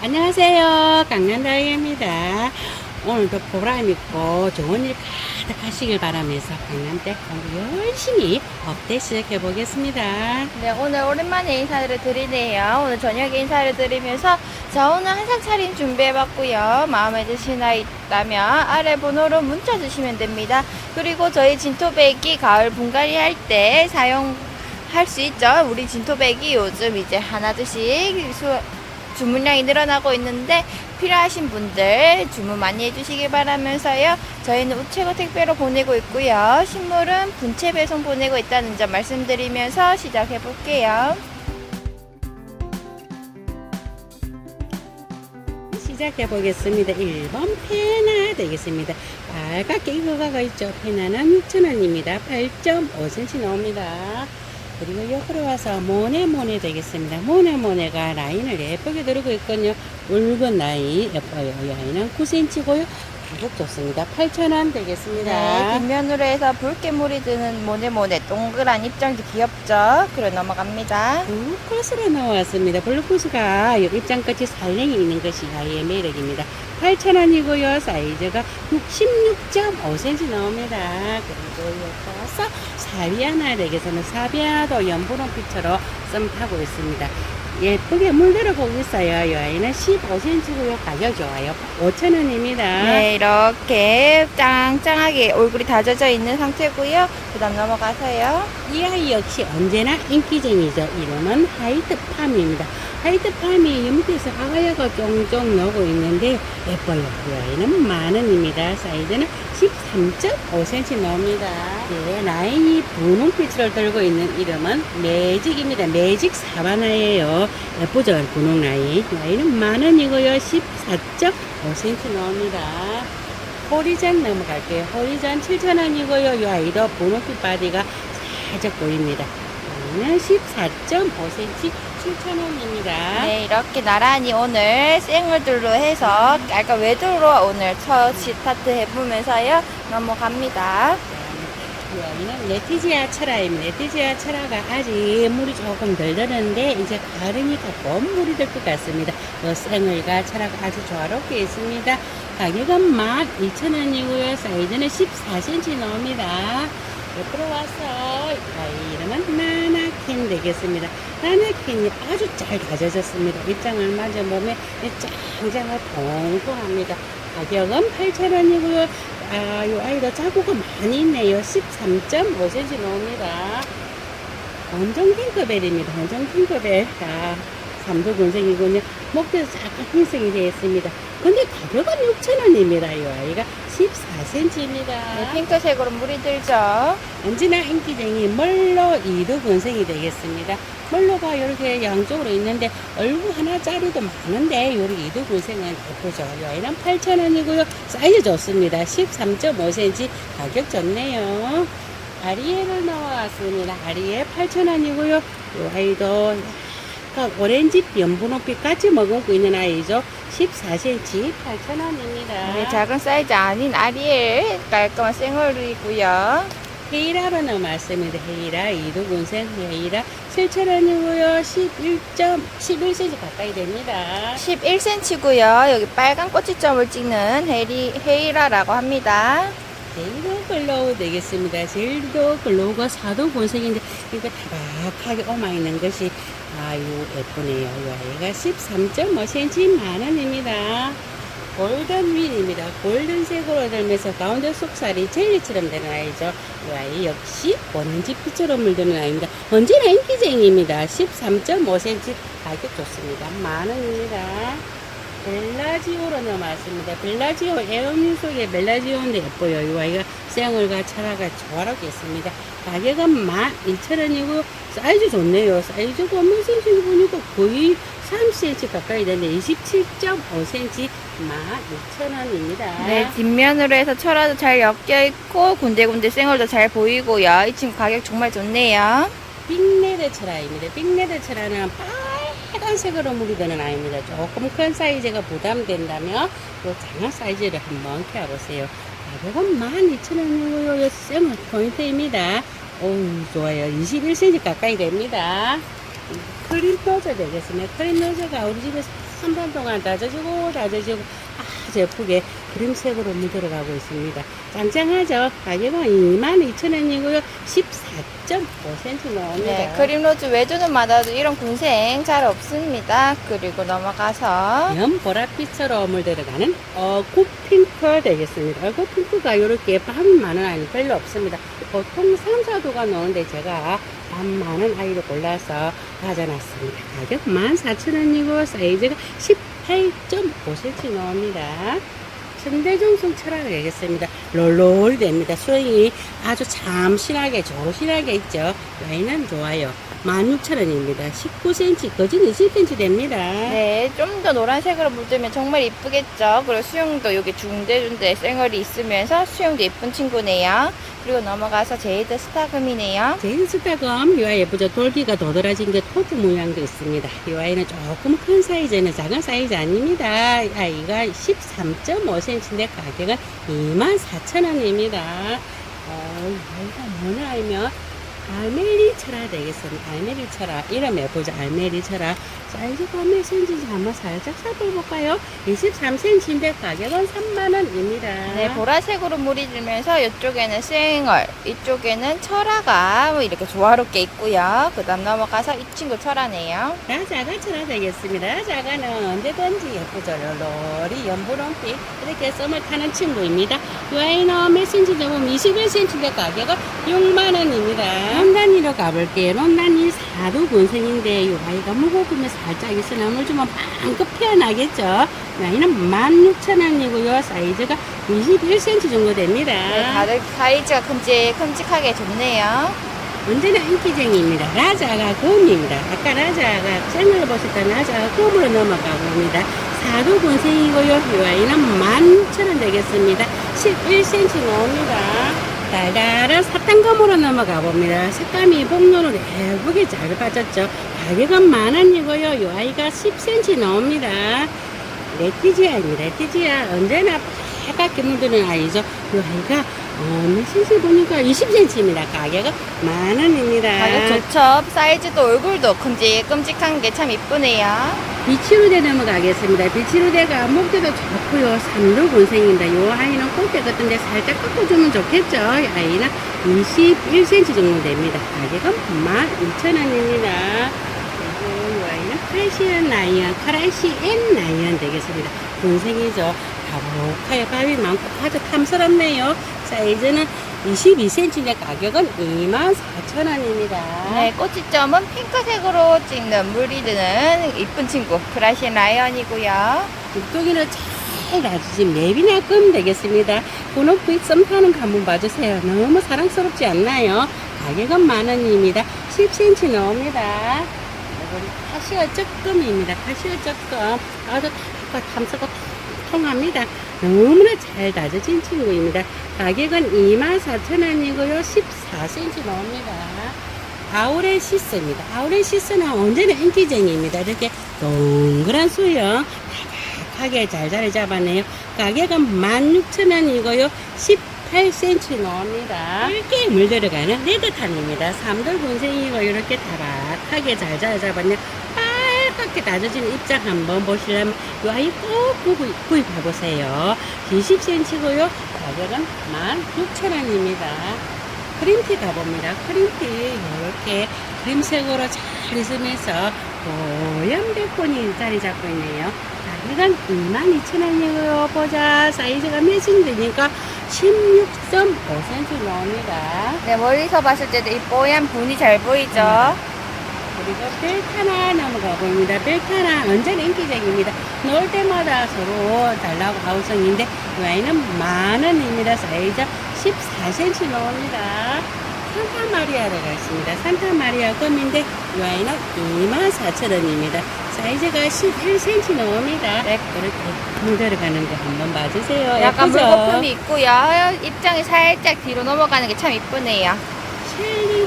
안녕하세요. 강남다이입니다. 오늘도 보람 있고 좋은 일 가득 하시길 바라면서 강남댁 공부 열심히 업데이트 시작해 보겠습니다. 네, 오늘 오랜만에 인사를 드리네요. 오늘 저녁에 인사를 드리면서 자, 오늘 한상 차림 준비해 봤고요. 마음에 드시나 있다면 아래 번호로 문자 주시면 됩니다. 그리고 저희 진토백이 가을 분갈이 할 때 사용 할 수 있죠. 우리 진토백이 요즘 이제 하나둘씩 수, 주문량이 늘어나고 있는데 필요하신 분들 주문 많이 해주시길 바라면서요. 저희는 우체국 택배로 보내고 있고요. 식물은 분체 배송 보내고 있다는 점 말씀드리면서 시작해 볼게요. 시작해 보겠습니다. 1번 페나 되겠습니다. 빨갛게 익어가고 있죠. 페나는 6,000원입니다. 8.5cm 나옵니다. 그리고 옆으로 와서 모네모네 되겠습니다. 모네모네가 라인을 예쁘게 들고 있거든요. 붉은 라인 예뻐요. 이 아이는 9cm고요. 가격 좋습니다. 8,000원 되겠습니다. 네, 뒷면으로 해서 붉게 물이 드는 모네모네 동그란 입장도 귀엽죠? 그리고 넘어갑니다. 블루코스가 나왔습니다. 블루코스가 이 입장 끝이 살랭이 있는 것이 아이의 매력입니다. 8,000원이고요. 사이즈가 66.5cm 나옵니다. 그리고 여기서 사비아나 덱에서는 사비아도 연분홍빛으로 썸 타고 있습니다. 예쁘게 물들어보고 있어요. 이 아이는 15cm고요. 가격 좋아요. 5,000원입니다. 네, 이렇게 짱짱하게 얼굴이 다져져 있는 상태고요. 그 다음 넘어가서요. 이 아이 역시 언제나 인기쟁이죠. 이름은 화이트 팜입니다. 화이트 팜이 이 밑에서 아가야가 쫑쫑 나오고 있는데 예뻐요. 이 아이는 만 원입니다. 사이즈는 13.5cm 나옵니다. 네, 라인이 분홍빛을 들고 있는 이름은 매직입니다. 매직 사바나예요. 예쁘죠? 분홍 라인. 라인은 만 원이고요. 14.5cm 나옵니다. 호리잔 넘어갈게요. 호리잔 7,000원이고요. 이 아이도 분홍빛 바디가 살짝 보입니다. 여기는 14.5cm 7,000원입니다. 네, 이렇게 나란히 오늘 생얼들로 해서 약간 외도로 오늘 첫 스타트 해보면서요. 넘어갑니다. 이 아이는 레티지아 철화입니다. 레티지아 철화가 아직 물이 조금 덜 드는데 이제 가르니까 봄 물이 들 것 같습니다. 이 생얼과 철화가 아주 조화롭게 있습니다. 가격은 12,000원이고요. 사이즈는 14cm 나옵니다. 옆으로 와서 이름은 나나 캔 되겠습니다. 나나캔이 아주 잘 다져졌습니다. 입장을 맞아보면 짱짱하고 통통합니다. 가격은 8,000원이고요. 아, 이 아이도 자국이 많이 있네요. 13.5cm 나옵니다. 원정 핑크벨입니다. 원정 핑크벨. 아, 삼도 군생이군요. 목대에서 약간 흰색이 되어 있습니다. 근데 가격은 6,000원입니다. 이 아이가 14cm입니다. 네, 핑크색으로 물이 들죠. 언제나 인기쟁이 멀로 이두 군생이 되겠습니다. 멀로가 이렇게 양쪽으로 있는데 얼굴 하나짜리도 많은데 요리 이두 군생은 예쁘죠. 여기는 8,000원이고요. 사이즈 좋습니다. 13.5cm 가격 좋네요. 아리에를 나왔습니다. 아리에 8,000원이고요. 요 아이도 약간 오렌지 연분홍빛 같이 머금고 있는 아이죠. 14cm 8,000원입니다. 네, 작은 사이즈 아닌 아리엘 깔끔한 생얼이고요. 헤이라로 넘어왔습니다. 헤이라 이두군생 헤이라 7,000원이고요. 11점 11cm 가까이 됩니다. 11cm고요. 여기 빨간 꼬치점을 찍는 헤리, 헤이라라고 합니다. 제일도 글로우 되겠습니다. 제일도 글로우가 사도 군생인데 이거 타박하게 오마 있는 것이 아유 예쁘네요. 이 아이가 13.5cm 만 원입니다. 골든 윈입니다. 골든색으로 들면서 가운데 속살이 젤리처럼 되는 아이죠. 이 아이 역시 오렌지 피처럼 물드는 아이입니다. 언제나 인기쟁이입니다. 13.5cm 가격 좋습니다. 만 원입니다. 벨라지오로 넘어왔습니다. 벨라지오 에어민 속에 벨라지오인데 예뻐요. 이 아이가 생얼과 철화가 조화롭게 있습니다. 가격은 12,000원이고 사이즈 좋네요. 사이즈가 몇 cm 보니까 거의 3cm 가까이 되는데 27.5cm 12,000원입니다. 네, 뒷면으로 해서 철화도 잘 엮여있고 군데군데 생얼도 잘 보이고요. 이 친구 가격 정말 좋네요. 빅레드 철화입니다. 빅레드 철화는 빨간색으로 드는 아이입니다. 조금 큰 사이즈가 부담된다면 이 작은 사이즈를 한번 켜보세요. 가격은 12,000원이고요. 쌤은 포인트입니다. 오, 좋아요. 21cm 가까이 됩니다. 크림 노즈 되겠습니다. 크림 노즈가 우리 집에서 한번 동안 다져지고 다져지고 아주 예쁘게 그림색으로 물들어가고 있습니다. 짱짱하죠? 가격은 22,000원이고요. 14.5cm 나옵니다. 네, 그림로즈 외주는 마다도 이런 군생 잘 없습니다. 그리고 넘어가서 연 보랏빛으로 물들어가는 어구핑크 되겠습니다. 어구핑크가 이렇게 반 많은 아이 별로 없습니다. 보통 3, 4도가 나오는데 제가 반 많은 아이를 골라서 가져놨습니다. 가격 14,000원이고 사이즈가 18.5cm 나옵니다. 천대중성 철학을 되겠습니다. 롤롤이 됩니다. 수영이 아주 참신하게 조신하게 있죠. 라인은 좋아요. 16,000원입니다. 19cm, 거진 20cm 됩니다. 네, 좀 더 노란색으로 물들면 정말 이쁘겠죠. 그리고 수영도 여기 중대중대 쌩얼이 있으면서 수영도 예쁜 친구네요. 그리고 넘어가서 제이드 스타금이네요. 제인 스타금 이 아이 예쁘죠? 돌기가 도드라진 게 토드 모양도 있습니다. 이 아이는 조금 큰 사이즈는 작은 사이즈 아닙니다. 아이가 13.5cm인데 가격은 24,000원입니다. 어, 이 아이가 뭐냐 하면 알메리 철화 되겠습니다. 알메리 철화 이름 예쁘죠? 알메리 철화 사이즈가 몇 cm인지 한번 살짝 살펴볼까요? 23cm인데 가격은 3만원입니다. 네, 보라색으로 물이 들면서 이쪽에는 쌩얼, 이쪽에는 철화가 뭐 이렇게 조화롭게 있고요. 그 다음 넘어가서 이 친구 철화네요. 라자가 철화 되겠습니다. 라자가는 언제든지 예쁘죠. 롤롤이 연분홍빛 이렇게 썸을 타는 친구입니다. 이 아이는 몇 cm 되면 21cm인데 가격은 6만원입니다. 론단이로 가볼게요. 론단이 사두 군생인데 이 아이가 무거우면 살짝 있으나 물 주면 방긋 피어나겠죠. 이 아이는 16,000원이고요. 사이즈가 21cm 정도 됩니다. 네, 다들 사이즈가 큼직 큼직하게 좋네요. 언제나 인기쟁이입니다. 라자가 곰입니다. 아까 라자가 쟁을 보셨던 라자가 곰으로 넘어가고 있습니다. 사두 군생이고요. 이 아이는 16,000원 되겠습니다. 11cm 나옵니다. 달달한 사탕검으로 넘어가 봅니다. 색감이 복로로 예쁘게 잘 빠졌죠. 가격은 만원이고요. 이 아이가 10cm 나옵니다. 레티지아입니다. 레티지아 언제나 빨갛게 물드는 아이죠. 이 아이가 어, 메시지 보니까 20cm입니다. 가격은 만원입니다. 가격 좋죠. 사이즈도 얼굴도 큼직큼직한 게 참 이쁘네요. 비치루대 넘어가겠습니다. 비치루대가 목대도 좋고요. 삼두 군생입니다. 이 아이는 꽃대 같은데 살짝 꺾어주면 좋겠죠. 이 아이는 21cm 정도 됩니다. 가격은 12,000원입니다. 그리고 이 아이는 크래시언 라이언, 크래시앤 라이언 되겠습니다. 군생이죠. 가복하게 밥이 많고 아주 탐스럽네요. 사이즈는 22cm인데 가격은 24,000원입니다. 네, 꼬치점은 핑크색으로 찍는 물이 드는 이쁜 친구 크라시 라이언이고요. 육동이는 잘 놔주신 맵이나 끔 되겠습니다. 분홍빛 썸 타는 거 한번 봐주세요. 너무 사랑스럽지 않나요? 가격은 만원입니다. 10cm 나옵니다. 이건 카시오 쩌끔입니다. 카시오 쩌끔. 아주 탐스고 통합니다. 너무나 잘 다져진 친구입니다. 가격은 24,000원이고요. 14cm 나옵니다. 아우레시스입니다. 아우레시스는 언제나 인기쟁이입니다. 이렇게 동그란 수영 하게 잘 자리 잡았네요. 가격은 16,000원이고요. 18cm 나옵니다. 이렇게 물 들어가는 레드탄입니다. 삼돌 군생이고 이렇게 다락하게 잘 자리 잡았네요. 빨갛게 다져진 입장 한번 보시려면 이 아이 꼭 구입, 구입해보세요. 20cm고요. 가격은 16,000원입니다. 크림티 가봅니다. 크림티 이렇게 크림색으로 잘 있으면서 고연 백본이 자리 잡고 있네요. 가격은 22,000원이고요. 보자 사이즈가 몇인 되니까 16.5cm 나옵니다. 네, 멀리서 봤을 때도 이 뽀얀 분이 잘 보이죠? 그리고 벨타나 넘어가 보입니다. 벨타나 언제나 인기적입니다. 놀 때마다 서로 달라고 하우성인데 이 아이는 만 원입니다. 사이즈 14cm 나옵니다. 산타 마리아가 있습니다. 산타 마리아 검인데 이 아이는 24,000원입니다. 사이즈가 11cm 나옵니다. 네. 이렇게 물 들어가는 거 한번 봐주세요. 약간 예쁘죠? 물거품이 있고 요. 입장이 살짝 뒤로 넘어가는 게 참 이쁘네요.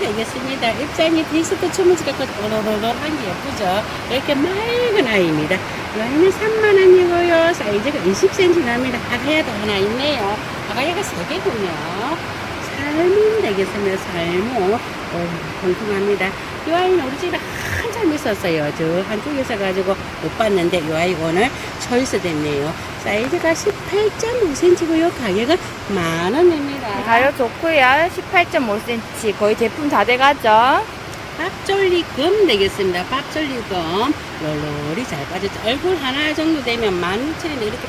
되겠습니다. 입장이 디스크 주무지 같고 도로로로한 게 예쁘죠. 이렇게 맑은 아이입니다. 이 아이는 3만원이고요. 사이즈가 20cm 납니다. 아가야도 하나 있네요. 아가야가 3개군요. 살문 되겠습니다. 오, 통통합니다. 이 아이는 우리 집에 한참 있었어요. 저 한쪽에서 가지고 못 봤는데 요 아이 오늘 초이스 됐네요. 사이즈가 18.5cm고요. 가격은 만 원입니다. 가격 좋고요. 18.5cm 거의 제품 다 돼가죠. 밥졸리금 되겠습니다. 밥졸리금 롤롤이 잘 빠졌죠. 얼굴 하나 정도 되면 16,000원에 이렇게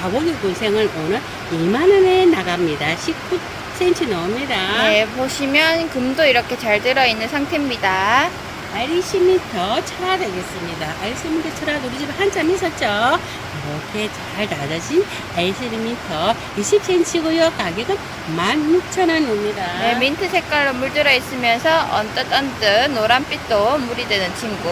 가보기 고생을 오늘 2만원에 나갑니다. 19cm 나옵니다. 네, 보시면 금도 이렇게 잘 들어있는 상태입니다. 알리시미터 철화 되겠습니다. 알리시미터 철화 우리 집에 한참 있었죠. 이렇게 잘 낮아진 알리시미터 20cm고요. 가격은 16,000원입니다. 네, 민트 색깔로 물들어 있으면서 언뜻 언뜻 노란빛도 물이 되는 친구.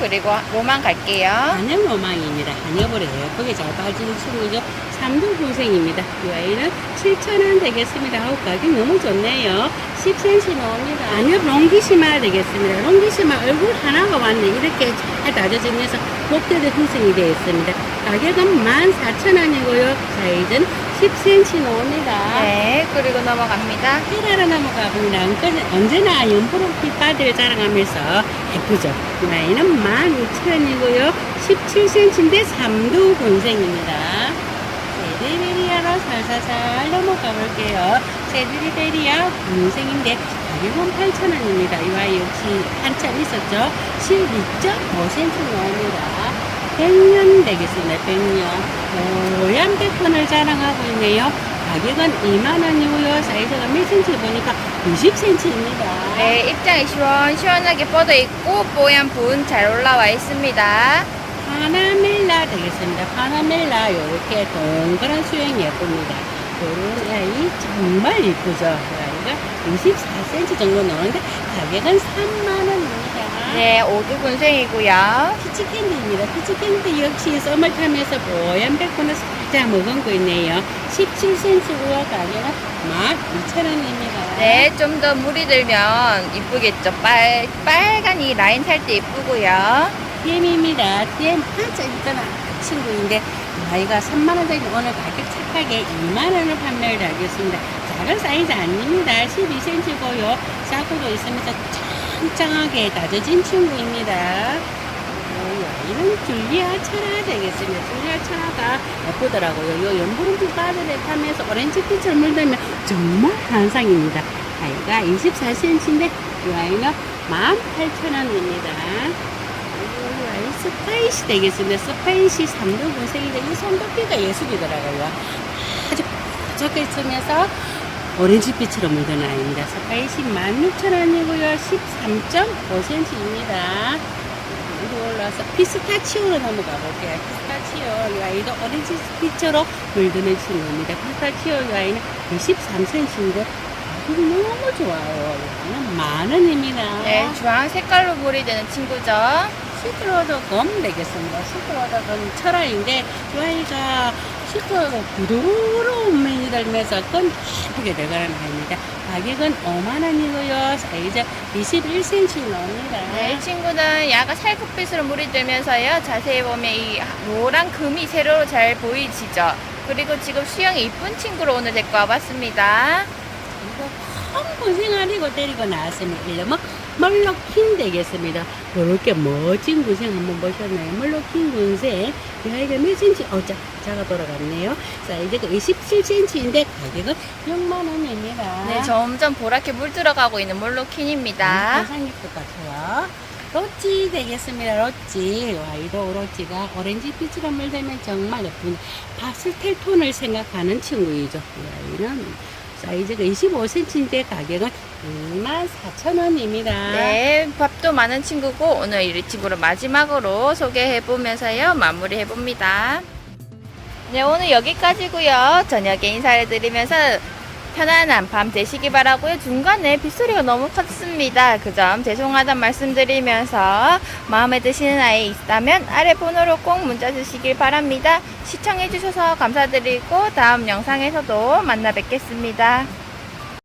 그리고 로만 갈게요. 한영 로망입니다. 한엽을 예쁘게 잘 빠지는 친구죠. 삼두 고생입니다. 이 아이는 7,000원 되겠습니다. 아우, 가격 너무 좋네요. 10cm 나옵니다. 한엽 롱기시마 되겠습니다. 롱기시마 얼굴 하나가 왔네. 이렇게 잘 다져지면서 목대도 형성이 되어 있습니다. 가격은 14,000원이고요. 사이즈는 10cm 나옵니다. 네, 그리고 넘어갑니다. 헤라로 넘어가 봅니다. 언제나- 연보름빛 바디를 자랑하면서 예쁘죠. 이 아이는 12,000원이고요. 17cm인데 3두 군생입니다. 세드리베리아로 살살살 넘어가 볼게요. 세드리베리아 군생인데 가격은 8,000원입니다. 이 아이 역시 한참 있었죠. 12.5cm 나옵니다. 100년 되겠습니다. 100년. 고얀 백건을 자랑하고 있네요. 가격은 2만원이고요. 사이즈가 몇 cm 보니까 20cm입니다. 네, 입장이 시원 시원하게 뻗어 있고 뽀얀 분 잘 올라와 있습니다. 파나멜라 되겠습니다. 파나멜라 이렇게 동그란 수영 예쁩니다. 요런 아이 정말 이쁘죠. 이 아이가 24cm 정도 나오는데 가격은 3만원입니다. 네, 오두 군생이고요. 피치캔디입니다. 피치캔디 역시 썸을 타면서 뽀얀 백분을 살짝 머금고 있네요. 17cm고요. 가격은 12,000원입니다. 네, 좀 더 물이 들면 이쁘겠죠. 빨, 빨간 이 라인 탈때 이쁘고요. DM입니다. DM 한자 있잖아. 친구인데 나이가 3만원짜리 오늘 가격 착하게 2만원을 판매를 하겠습니다. 작은 사이즈 아닙니다. 12cm고요. 사고도 있으면서 짱짱하게 다져진 친구입니다. 어, 아이는 줄리아 차라 되겠습니다. 줄리아 차라가 예쁘더라고요. 요 연분홍빛 바늘에 타면서 오렌지빛을 물들면 정말 환상입니다. 아이가 24cm인데 이 아이는 18,000원입니다. 아이 스파이시 되겠습니다. 스파이시 3도 군생인데 이 손도끼가 예술이더라고요. 있으면서 오렌지빛으로 물든 아이입니다. 스파이시 16,000원이고요. 13.5cm입니다. 위로 올라와서 피스타치오로 넘어가 볼게요. 피스타치오 이 아이도 오렌지빛으로 물드는 친구입니다. 피스타치오 이 아이는 23cm인데 가격이 너무 좋아요. 이거는 만 원입니다. 네, 주황 색깔로 물이 되는 친구죠. 검 되겠습니다. 철화인데 이 아이가 시크로더 부드러운 면이 들면서 끈 예쁘게 들어가는 아이입니다. 가격은 5만원이고요. 사이즈 21cm 나옵니다. 네, 이 친구는 야가 살구빛으로 물이 들면서요. 자세히 보면 이 노란 금이 세로로 잘 보이시죠? 그리고 지금 수영이 이쁜 친구로 오늘 데리고 와봤습니다. 이거 큰 고생아리고 데리고 나왔으면 이름은 멀로킨 되겠습니다. 이렇게 멋진 군생 한번 보셨나요? 멀로킨 군생. 이 아이가 몇 cm? 어, 자, 작아 돌아갔네요. 사이즈가 27cm인데 가격은 6만 원입니다. 네, 점점 보랗게 물 들어가고 있는 몰로킨입니다. 상일 것 같아요. 로찌 되겠습니다. 로찌. 이 아이도 로찌가 오렌지 빛으로 물들면 정말 예쁜 파스텔 톤을 생각하는 친구이죠. 이 아이는 사이즈가 25cm인데 가격은 24,000원입니다. 네, 밥도 많은 친구고 오늘 이 친구를 마지막으로 소개해보면서요 마무리해봅니다. 네, 오늘 여기까지고요. 저녁에 인사를 드리면서 편안한 밤 되시기 바라고요. 중간에 빗소리가 너무 컸습니다. 그 점 죄송하단 말씀드리면서 마음에 드시는 아이 있다면 아래 번호로 꼭 문자 주시길 바랍니다. 시청해주셔서 감사드리고 다음 영상에서도 만나 뵙겠습니다.